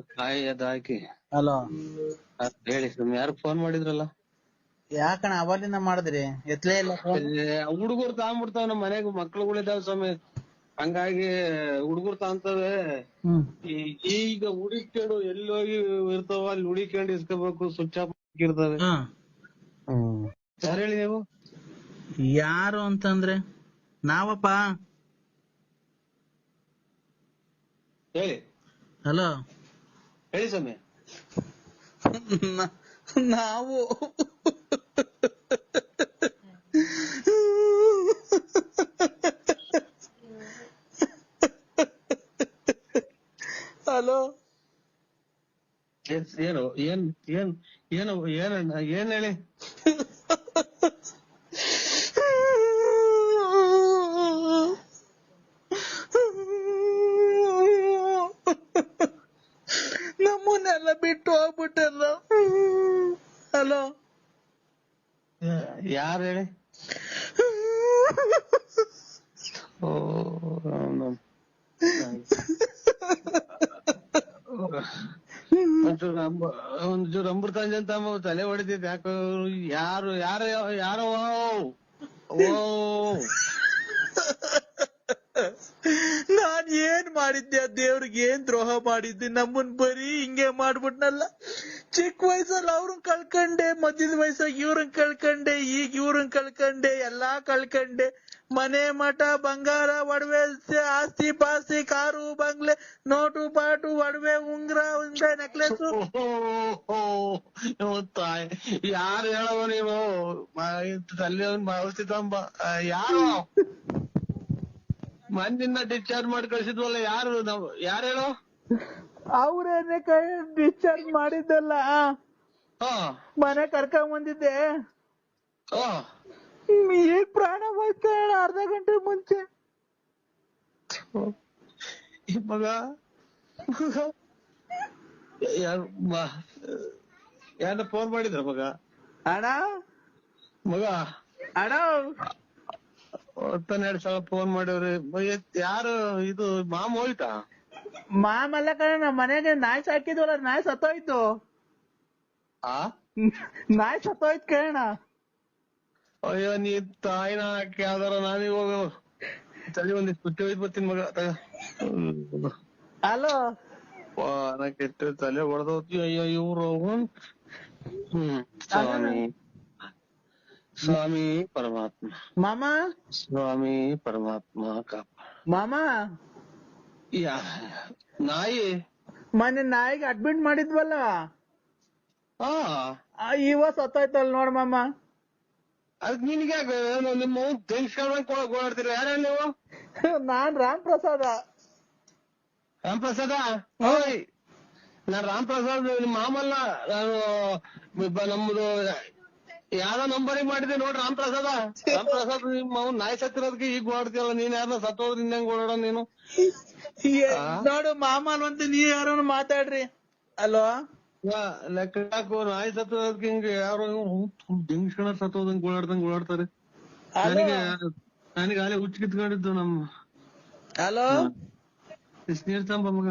ಕಾಯಿ ಅದ್ ಹಾಕಿ ಹಲೋ. ಅದ್ ಹೇಳಿ ಸುಮ್ನೆ ಯಾರು ಫೋನ್ ಮಾಡಿದ್ರಲ್ಲ? ಯಾಕಣ ಅವಲಿಂದ ಮಾಡಿದ್ರಿ? ಎತ್ಲೇ ಇಲ್ಲ phone? ಹುಡುಗರು ತಗೊಂಡ್ಬಿಡ್ತಾವ ನಮ್ ಮನೆಗ್ ಮಕ್ಳುಗಳಿದಾವ್ ಸ್ವಾಮಿ. ಹಂಗಾಗಿ ಹುಡುಗರು ತಗೊಂತವೆ ಹ್ಮ್. ಈ- ಈಗ ಹುಡಿಕೊಂಡು ಎಲ್ಲಿ ಹೋಗಿ ಇರ್ತಾವ ಅಲ್ಲಿ ಹುಡುಕ್ಕೊಂಡು ಇಸ್ಕೋಬೇಕು ಸ್ವಿಚ್ ಆಫ್ ಇರ್ತವೆ ಯಾರು ಹೇಳಿ ನೀವು? ಯಾರು ಅಂತಂದ್ರೆ ನಾವಪ್ಪ. ಹೇಳಿ. ಹಲೋ. ಹೇಳಿ ಸ್ವಾಮಿ ನಾವು ಹಲೋ ಏನ್- ಏನು ಏನ್ ಏನ್ ಏನು ಏನಣ್ಣ ಏನ್ ಹೇಳಿ ನಮ್ಮನ್ನೆಲ್ಲ ಬಿಟ್ಟು ಹೋಗ್ಬಿಟ್ಟಲ್ಲ ಹಲೋ ಯಾರು ಹೇಳಿ ಓ ನಮ್- ಒಂಚೂರು ಅಂಬ- ಒಂಚೂರು ಅಮೃತಾಂಜನ್ ತಮ್ಮ ತಲೆ ಹೊಡಿತೈತೆ ಯಾಕೋ ಯಾರು ಯಾರು ಯಾರೋ ಓ ನಾನ್ ಏನ್ ಮಾಡಿದ್ದೆ ದೇವ್ರಿಗೆ ಏನ್ ದ್ರೋಹ ಮಾಡಿದ್ದೆ, ನಮ್ಮನ್ ಬರೀ ಹಿಂಗೆ ಮಾಡ್ಬಿಟ್ನಲ್ಲ. ಚಿಕ್ಕ ವಯಸ್ಸಲ್ಲಿ ಅವ್ರನ್ ಕಳ್ಕಂಡೆ ಮಧ್ಯದ ವಯಸ್ಸಾಗ ಇವ್ರನ್ ಕಳ್ಕಂಡೆ, ಈಗ ಇವ್ರನ್ ಕಳ್ಕಂಡೆ, ಎಲ್ಲಾ ಕಳ್ಕಂಡೆ. ಮನೆ ಮಠ, ಬಂಗಾರ, ಒಡವೆ ಆಸ್ತಿ, ಪಾಸ್ತಿ, ಕಾರು, ಬಂಗ್ಲೆ, ನೋಟು, ಪಾಟು, ಒಡವೆ, ಉಂಗ್ರ ಉಂಗ್ರ, ನೆಕ್ಲೆಸ್. ಯಾರು ಹೇಳವ ನೀವು? ತಲೆ ಔಷಧಿ ತಂಬ. ಯಾರು? ಮಣ್ಣಿಂದ ಡಿಸ್ಚಾರ್ಜ್ ಮಾಡಿ ಕಳ್ಸಿದ್ವಲ್ಲ ಯಾರು ನಾವು ಯಾರು ಹೇಳೋ? ಅವ್ರೇನೆ ಕೈ ಡಿಸ್ಚಾರ್ಜ್ ಮಾಡಿದ್ದಲ್ಲ. ಆ ಮನೆ ಕರ್ಕೊಂಡ್ ಬಂದಿದ್ದೆ. ಈಗ ಪ್ರಾಣ ಹೋಯ್ತಾಳ ಅರ್ಧ ಗಂಟೆ ಮುಂಚೆ. ಮಗ. ಯಾರ ಫೋನ್ ಮಾಡಿದ್ರ ಮಗ? ಅಣ್ಣ? ಮಗ? ಅಣ್ಣ? ಹತ್ತನ್ನೆರಡು ಸಲ ಫೋನ್ ಮಾಡಿವ್ರಿ. ಯಾರು ಇದು ಮಾಮ ಹೋಯ್ತಾ? ಮಾಮಲ್ಲ ಕಣ ನಮ್ಮ ಮನೆಗೆ ನಾಯಿ ಸಾಕಿದ್ವಲ್ಲ ನಾಯಿ ಸತ್ತೋಯ್ತು. ಆ? ನಾಯಿ ಸತ್ತೋಯ್ತು ಕಣ ಅಯ್ಯೋ ನೀ ತಾಯಿನ ಯಾವ್ದಾರ ನಾನೀಗ ಇವಾಗ ಚಳಿ ಒಂದಿಷ್ಟು ಸುತ್ತಿ ಹೋಯ್ತು ಬರ್ತೀನಿ ಮಗ. ಹಲೋ ನಾ ಕೆಟ್ಟ ತಲೆ ಹೊಡೆದೋತಿ ಅಯ್ಯೋ ಇವ್ರು. ಹ್ಮ್ ಸ್ವಾಮಿ ಪರಮಾತ್ಮ. ಮಾಮ? ಸ್ವಾಮಿ ಪರಮಾತ್ಮ ಕಾಪ ಮಾಮ? ಯಾ ನಾಯಿ? ಮೊನ್ನೆ ನಾಯಿಗೆ ಅಡ್ಮಿಟ್ ಮಾಡಿದ್ವಲ್ಲ? ಹಾ. ಇವ ಸತ್ತೋಯ್ತಲ್ ನೋಡ್ ಮಾಮ. ಅದ್ ನಿನ್ಗೆ ನಿಮ್ಮ ತೆಗಿಸ್ಕೊಂಡ್ ಓಡಾಡ್ತೀರ ಯಾರ ನೀವು? ನಾನ್ ರಾಮ್ ಪ್ರಸಾದ ರಾಮ್ ಪ್ರಸಾದ ಓಯ್! ನಾನ್ ರಾಮ್ ಪ್ರಸಾದ್ ನಿಮ್ ಮಾಮಲ್ಲ ನಾನು ನಮ್ದು ಯಾವ್ದೋ ನಂಬರಿಗೆ ಮಾಡಿದೆ ನೋಡ್ರಿ ರಾಮ್ ಪ್ರಸಾದ ನಿಮ್ಮ ಪ್ರಸಾದ್ ಅವ್ನ್ ನಾಯಿ ಸತ್ತಿರೋದಕ್ಕೆ ಈಗ ಓಡಾಡ್ತಿಯಲ್ಲ ನೀನ್ ಯಾರನ್ನ ಸತ್ತೋದ್ರ ಓಡಾಡೋ ನೀನು? ನೋಡು ಮಾಮ ಅಂತ ನೀವ್ ಯಾರೋ ಮಾತಾಡ್ರಿ. ಅಲೋ? ಯಾ, ಲೆಕ್ಕ ಹಾಕು ನಾಯಿ ಸತ್ತೋದಕ್ಕೆ ಹಿಂಗ ಯಾರೋ ಜಂಕ್ಷಣ ಸತ್ತೋದಂಗ್ ಓಡಾಡ್ದಂಗ್ ಓಡಾಡ್ತಾರೆ. ನನಗೆ ನನಗೆ ಅಲ್ಲೇ ಹುಚ್ಚು ಕಿತ್ಕೊಂಡಿದ್ದು ನಮ್ಮ ಹಲೋ ನೀರ್ ತಂಬ ಮಗ?